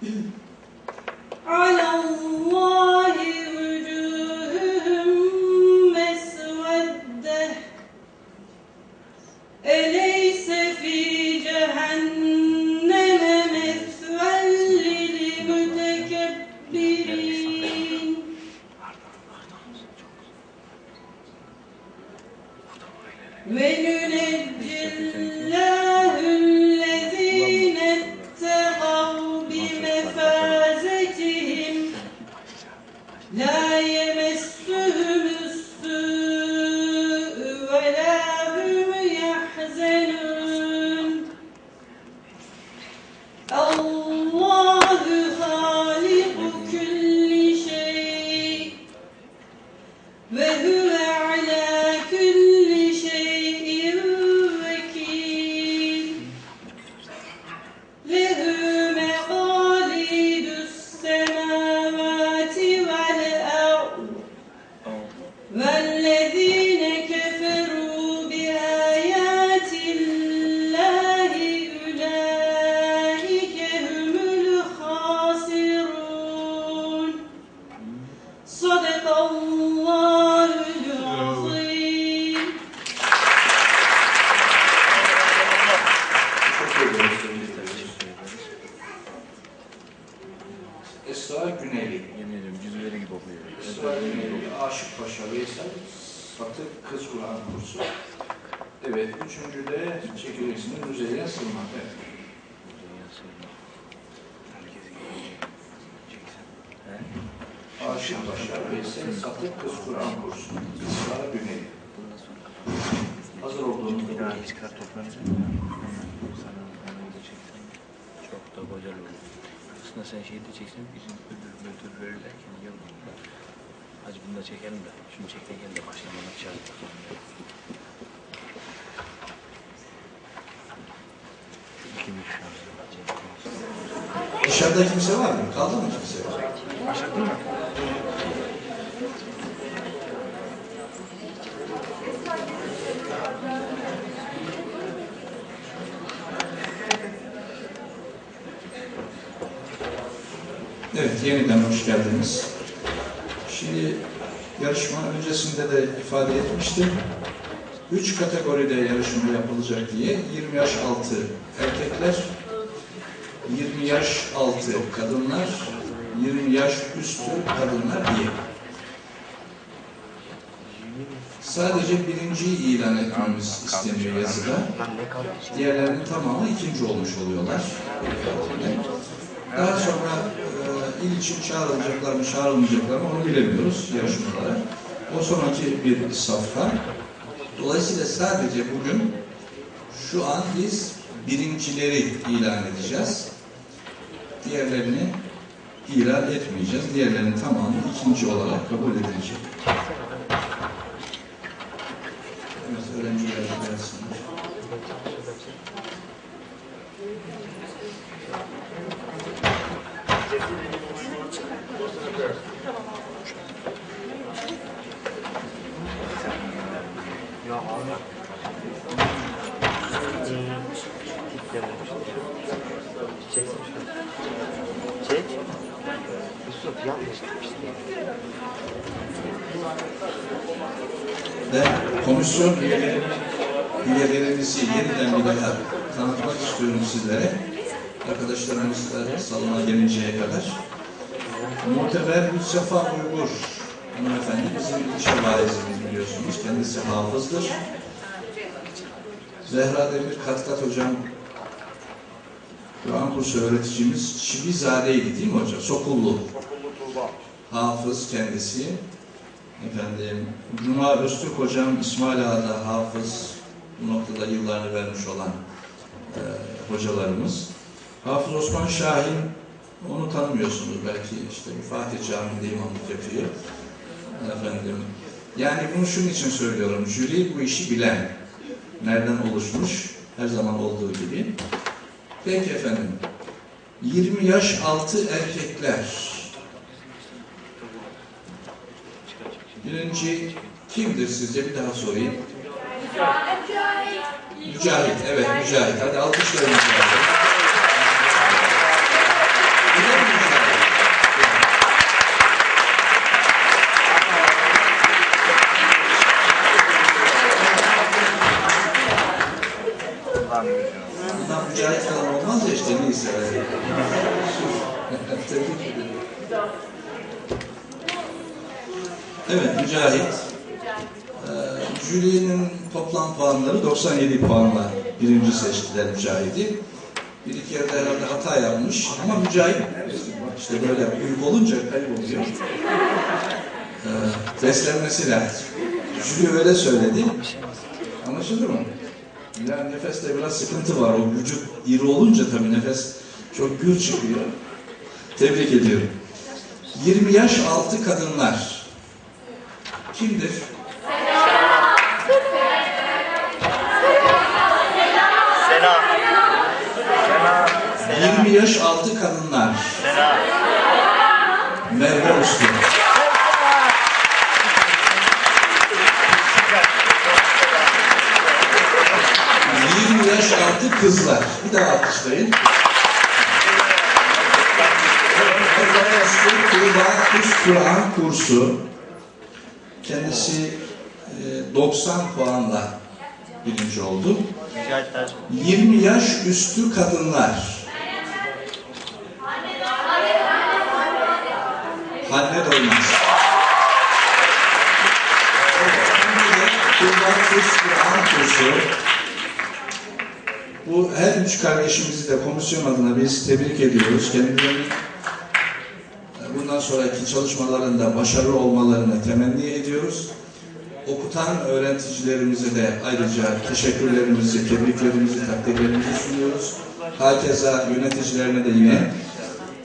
Ay Allah. Sadakallahü'l-Azim. Esra Güneli. Yemin ediyorum cüzüleri gibi okuyor. Esra Güneli, Aşık Paşa, Veysel Kız Kur'an kursu. Evet, üçüncü de çekilisinin üzerine sığmak. Evet. Veysel, Satı Kız Kur'an kursu. Esra Güneyli. Hazır olduğunuz Bir gibi. biz kadar toplanacak. Çok da güzel olur. Aslında sen şeyi de çeksen bizim öbür ödül verirlerken olur. Hadi bunu da çekelim de. Şunu çekerken de başlamadan şans. Dışarıda kimse var mı? Kaldı mı kimse? Başladın mı? Evet, yeniden hoş geldiniz. Şimdi yarışma öncesinde de ifade etmiştim. Üç kategoride yarışma yapılacak diye 20 yaş altı erkekler, 20 yaş altı kadınlar, 20 yaş üstü kadınlar diye. Sadece birinciyi ilan etmemiz isteniyor yazıda. Diğerlerinin tamamı ikinci olmuş oluyorlar. Daha sonra e, il için çağrılacaklar mı çağrılmayacaklar mı onu bilemiyoruz yarışmalara. O sonraki bir safha. Dolayısıyla sadece bugün şu an biz birincileri ilan edeceğiz. Diğerlerini ilan etmeyeceğiz. Diğerlerinin tamamı ikinci olarak kabul edilecek. Evet, öğrenciler gelsinler. Ya abi. Çeksin şunu. Çek. Yusuf yanlış işte. Ve komisyon üyeleri, üyelerimizi yeniden bir daha tanıtmak istiyorum sizlere. Arkadaşlarımız da salona gelinceye kadar. Muhteber Müstefa Uygur hanımefendi bizim ilçe vaizimiz biliyorsunuz. Kendisi hafızdır. Zehra Demir Katkat hocam Kur'an kursu öğreticimiz Çivizade'ydi değil mi hocam? Sokullu. Hafız kendisi. Efendim, Cuma Öztürk hocam İsmail Ağa'da hafız, bu noktada yıllarını vermiş olan e, hocalarımız. Hafız Osman Şahin, onu tanımıyorsunuz belki işte Fatih Camii'nde imamlık yapıyor. Efendim, yani bunu şunun için söylüyorum, jüri bu işi bilen, nereden oluşmuş, her zaman olduğu gibi. Peki efendim, 20 yaş altı erkekler, Birinci kimdir sizce? Bir daha sorayım. Mücahit. Evet Mücahit. Hadi alkışlayın Mücahit. Bir de Evet, Mücahit. Ee, jürinin toplam puanları 97 puanla birinci seçtiler Mücahit'i. Bir iki yerde herhalde hata yapmış ama Mücahit işte böyle büyük olunca kayboluyor. Ee, beslenmesi lazım. Jüri öyle söyledi. Anlaşıldı mı? Yani nefeste biraz sıkıntı var. O vücut iri olunca tabii nefes çok gür çıkıyor. Tebrik ediyorum. 20 yaş altı kadınlar. Kimdir? Sena. Sena. Sena. 20 yaş altı kadınlar. Sena. Merve Uslu. ...20 yaş altı kızlar. Bir daha alkışlayın. Kur'an kursu. Kendisi e, 90 puanla birinci oldu. Mücahit Tercih. 20 yaş üstü kadınlar. Hanne Doymaz. Bu her üç kardeşimizi de komisyon adına biz tebrik ediyoruz. Kendilerinin e, bundan sonraki çalışmalarında başarılı olmalarını temenni ediyoruz. Okutan öğreticilerimize de ayrıca teşekkürlerimizi, tebriklerimizi, takdirlerimizi sunuyoruz. Hakeza yöneticilerine de yine.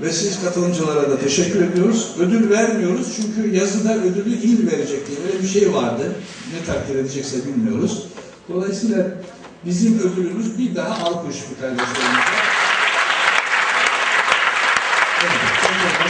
Ve siz katılımcılara da teşekkür ediyoruz. Ödül vermiyoruz çünkü yazıda ödülü il verecek diye böyle bir şey vardı. Ne takdir edecekse bilmiyoruz. Dolayısıyla bizim ödülümüz bir daha alkış bu kardeşlerimize. Evet,